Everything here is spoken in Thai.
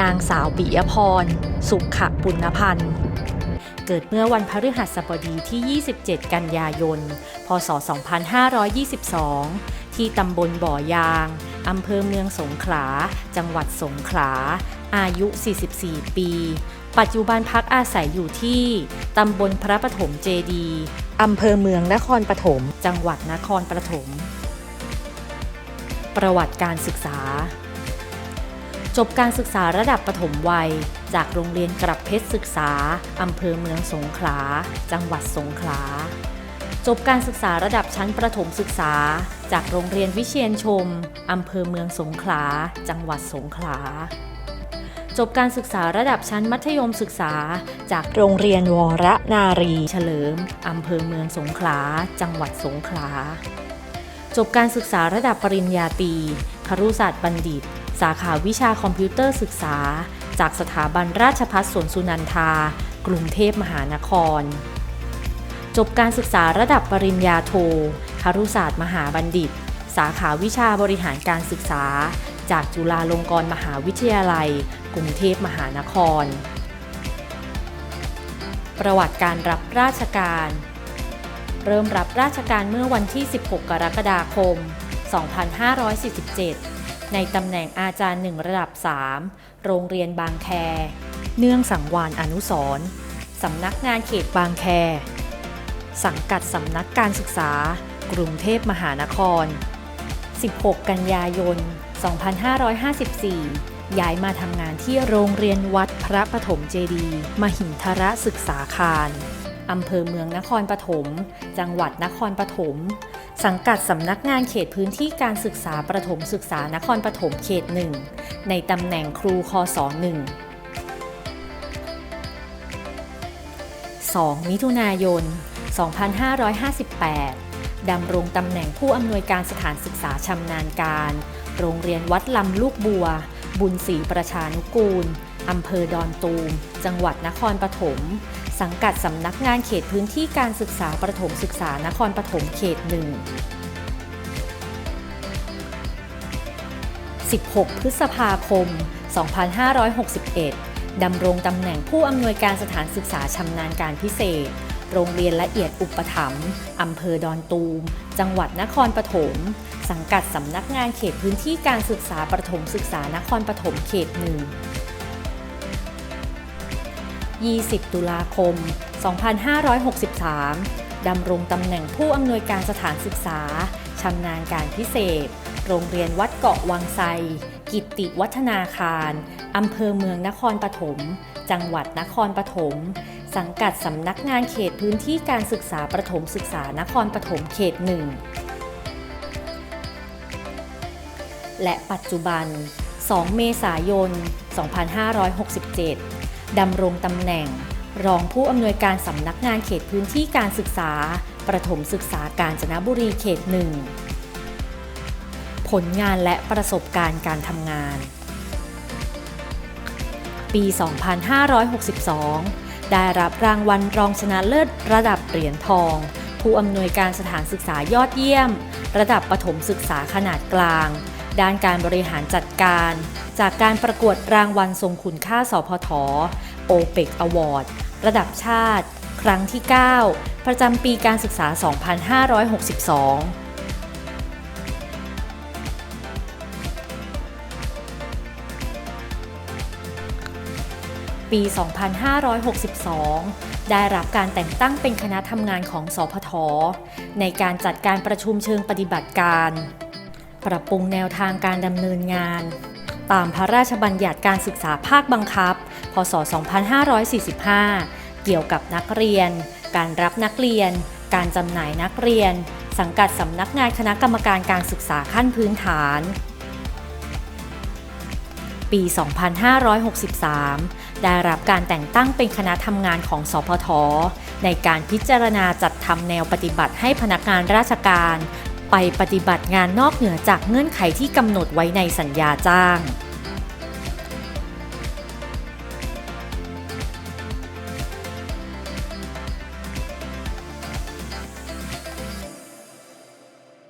นางสาวปิยพร สุขปุณพันธ์เกิดเมื่อวันพฤหัสบดีที่ 27 กันยายน พศ 2522 ที่ตำบลบ่อยาง อำเภอเมืองสงขลา จังหวัดสงขลา อายุ 44 ปี ปัจจุบันพักอาศัยอยู่ที่ ตำบลพระปฐมเจดี อำเภอเมืองนครปฐม จังหวัดนครปฐม ประวัติการศึกษา จบการศึกษาระดับประถมวัย จากโรงเรียนกรับเพชรศึกษา อำเภอเมืองสงขลา จังหวัดสงขลา จบการศึกษาระดับชั้นประถมศึกษา จากโรงเรียนวิเชียนชม อำเภอเมืองสงขลา จังหวัดสงขลา จบการศึกษาระดับชั้นมัธยมศึกษา จากโรงเรียนวรนารี เฉลิม อำเภอเมืองสงขลา จังหวัดสงขลา จบการศึกษาระดับปริญญาตรีครุศาสตร์บัณฑิต สาขาวิชาคอมพิวเตอร์ศึกษา จากสถาบันราชภัฏสวนสุนันทา กรุงเทพมหานคร จบการศึกษาระดับปริญญาโทครุศาสตร์มหาบัณฑิต สาขาวิชาบริหารการศึกษา จากจุฬาลงกรณ์มหาวิทยาลัย กรุงเทพมหานคร ประวัติการรับราชการ เริ่มรับราชการเมื่อวันที่ 16 กรกฎาคม 2547 ในตำแหน่งอาจารย์หนึ่งระดับ 3 โรงเรียนบางแค เนื่องสังวานอนุสรสำนักงานเขตบางแค สังกัดสำนักการศึกษา กรุงเทพมหานคร 16 กันยายน 2554 ย้ายมาทำงานที่โรงเรียนวัดพระปฐมเจดี มหินทรศึกษาคาร อำเภอเมืองนครปฐม จังหวัดนครปฐม สังกัดสำนักงานเขตพื้นที่การศึกษาประถมศึกษานครปฐมเขตหนึ่งในตำแหน่งครูคศหนึ่ง 2 มิถุนายน 2558 ดำรงตำแหน่งผู้อำนวยการสถานศึกษาชำนาญการ โรงเรียนวัดลำลูกบัว บุญศรีประชานุกูล อำเภอดอนตูม จังหวัดนครปฐม สังกัดสำนักงานเขตพื้นที่การศึกษาประถมศึกษานครปฐมเขตหนึ่ง16 พฤษภาคม 2561 ดำรงตำแหน่งผู้อำนวยการสถานศึกษาชำนาญการพิเศษ โรงเรียนละเอียดอุปถัมภ์อำเภอดอนตูม จังหวัดนครปฐม สังกัดสำนักงานเขตพื้นที่การศึกษาประถมศึกษานครปฐมเขตหนึ่ง 20 ตุลาคม 2563 ดำรงตำแหน่งผู้อำนวยการสถานศึกษา ชำนาญการพิเศษ โรงเรียนวัดเกาะวังไซ กิตติวัฒนาคาร อำเภอเมืองนครปฐม จังหวัดนครปฐม สังกัดสำนักงานเขตพื้นที่การศึกษาประถมศึกษานครปฐมเขตหนึ่ง และปัจจุบัน 2 เมษายน 2567 ดำรงตำแหน่ง รองผู้อำนวยการสำนักงานเขตพื้นที่การศึกษา ประถมศึกษากาญจนบุรีเขตหนึ่งผลงานและประสบการณ์การทำงาน ปี 2562 ได้รับรางวัลรองชนะเลิศระดับเหรียญทอง ผู้อำนวยการสถานศึกษายอดเยี่ยม ระดับประถมศึกษาขนาดกลาง ด้านการบริหารจัดการ จากการประกวดรางวัลทรงคุณค่าสพทโอเปกอวอร์ดระดับชาติ ครั้งที่ 9 ประจำปีการศึกษา 2562ปี 2562 ได้รับการแต่งตั้งเป็นคณะทำงานของสพท ในการจัดการประชุมเชิงปฏิบัติการ ปรับปรุงแนวทางการดำเนินงาน ตามพระราชบัญญัติการศึกษาภาคบังคับ พศ 2545 เกี่ยวกับนักเรียน การรับนักเรียน การจำหน่ายนักเรียน สังกัดสำนักงานคณะกรรมการการศึกษาขั้นพื้นฐาน ปี 2563 ได้รับการแต่งตั้งเป็นคณะทำงานของสพท ในการพิจารณาจัดทำแนวปฏิบัติให้พนักงานราชการไปปฏิบัติงานนอกเหนือจากเงื่อนไขที่กำหนดไว้ในสัญญาจ้าง